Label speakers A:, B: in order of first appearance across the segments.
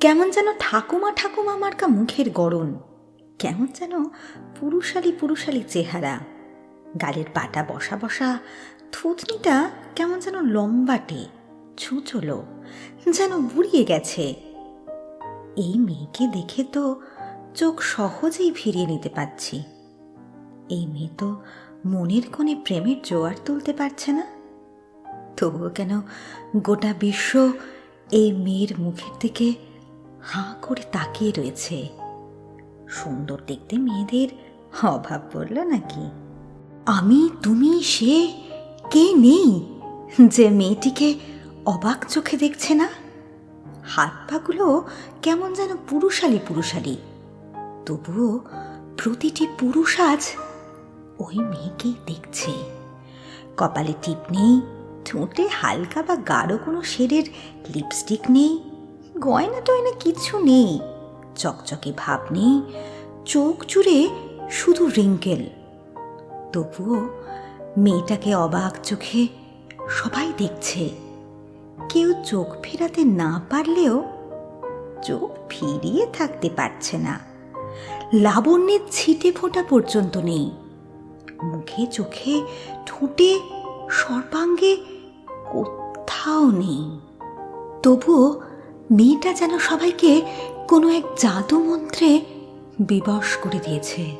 A: কেমন যেন ঠাকুমা ঠাকুমা মার্কা মুখের গড়ন। কেমন যেন পুরুষালি পুরুষালি চেহারা। গালের পাটা বসা বসা, থুতনিটা কেমন যেন লম্বাটে, ছুচলো, যেন বুড়িয়ে গেছে। এই মেয়েকে দেখে তো চোখ সহজেই ফিরিয়ে নিতে পারছি। এই মেয়ে তো মনের কোণে প্রেমের জোয়ার তুলতে পারছে না। তবুও কেন গোটা বিশ্ব এই মেয়ের মুখের দিকে হাঁ করে তাকিয়ে রয়েছে। সুন্দর দেখতে মেয়েদের অভাব পড়ল নাকি? আমি, তুমি, সে, কে নেই যে মেয়েটিকে অবাক চোখে দেখছে না? হাত পাগুলো কেমন যেন পুরুষালি পুরুষালি। তবুও প্রতিটি পুরুষ আজ ওই মেয়েকেই দেখছে। কপালে টিপ নেই, ঠোঁটে হালকা বা গাঢ় কোনো শেডের লিপস্টিক নেই গয়না টয়না কিছু নেই। চকচকে ভাব নেই চোখ জুড়ে শুধু রিঙ্কেল। তবুও মেয়েটাকে অবাক চোখে সবাই দেখছে। কেউ চোখ ফেরাতে না পারলেও চোখ ফিরিয়ে থাকতে পারছে না। লাবণ্যের ছিটে ফোঁটা পর্যন্ত নেই। মুখে চোখে ঠোঁটে সর্বাঙ্গে কোথাও নেই। তবুও মেয়েটা যেন সবাইকে কোনো এক জাদু মন্ত্রে বিবশ করে দিয়েছে।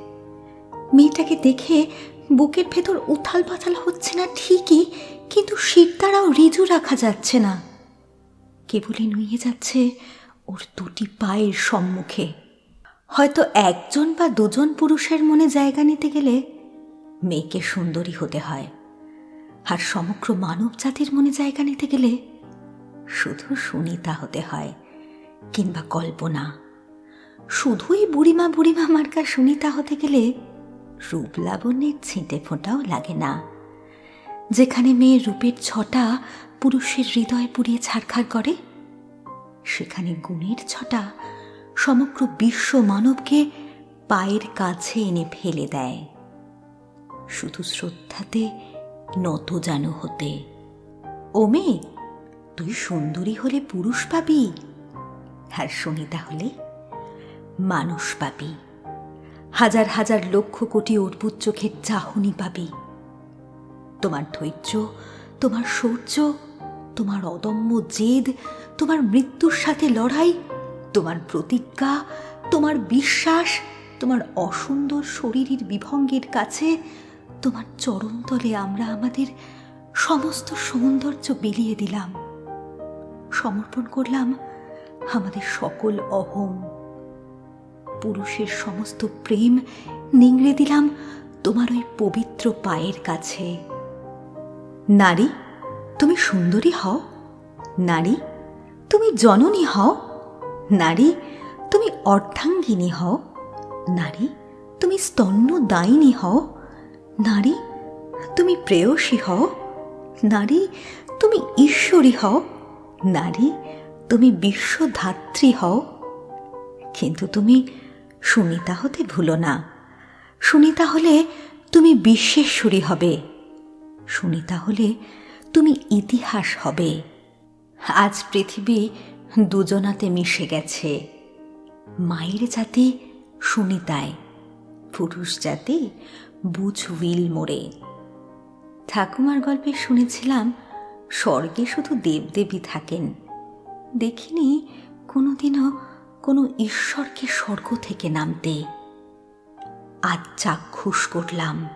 A: মেয়েটাকে দেখে বুকের ভেতর উথাল পাথাল হচ্ছে না ঠিকই, কিন্তু শীত দ্বারাও রিজু রাখা যাচ্ছে না। কেবলই নুয়ে যাচ্ছে ওর দুটি পায়ের সম্মুখে। হয়তো একজন বা দুজন পুরুষের মনে জায়গা নিতে গেলে মেয়েকে সুন্দরী হতে হয়। আর সমগ্র মানব জাতির মনে জায়গা নিতে গেলে শুধু সুনিতা হতে হয় কিংবা কল্পনা। শুধুই বুড়িমা বুড়িমা মার্কা সুনিতা হতে গেলে রূপ লাবণ্যের ছিঁটে ফোঁটাও লাগে না। যেখানে মেয়ের রূপের ছটা পুরুষের হৃদয় পুড়িয়ে ছাড়খাড় করে, সেখানে গুণের ছটা সমগ্র বিশ্ব মানবকে পায়ের কাছে এনে ফেলে দেয়। শুধু শ্রদ্ধাতে নত জানো হতে। ও মেয়ে তুই সুন্দরী হলে পুরুষ পাবি? আর সুনিতা হলে মানুষ পাবি। হাজার হাজার লক্ষ কোটি অর্বুদ চোখের চাহনি পাবি। তোমার ধৈর্য, তোমার শৌর্য, তোমার অদম্য জেদ, তোমার মৃত্যুর সাথে লড়াই, তোমার প্রতিজ্ঞা, তোমার বিশ্বাস, তোমার অসুন্দর শরীরের বিভঙ্গের কাছে, তোমার চরণতলে আমরা আমাদের সমস্ত সৌন্দর্য বিলিয়ে দিলাম। সমর্পণ করলাম আমাদের সকল অহং পুরুষের সমস্ত প্রেম নিংড়ে দিলাম তোমার ওই পবিত্র পায়ের কাছে। নারী, তুমি সুন্দরী হও। নারী, তুমি জননী হও। নারী, তুমি অর্ধাঙ্গিনী হও। নারী, তুমি স্তন্য দায়িনী হও। নারী, তুমি প্রেয়সী হও। নারী, তুমি ঈশ্বরী হও। নারী, তুমি বিশ্বধাত্রী হও। কিন্তু তুমি সুনিতা হতে ভুলো না। সুনিতা হলে তুমি বিশ্বেশ্বরী হবে। সুনিতা হলে তুমি ইতিহাস হবে। আজ পৃথিবী দুজনাতে মিশে গেছে। মায়ের জাতি সুনিতায়, পুরুষ জাতি বুঝ উইল মোড়ে। ঠাকুমার গল্পে শুনেছিলাম স্বর্গে শুধু দেবদেবী থাকেন। দেখিনি কোনোদিনও কোনো ঈশ্বরকে স্বর্গ থেকে নামতে। আজ চাক্ষুষ করলাম।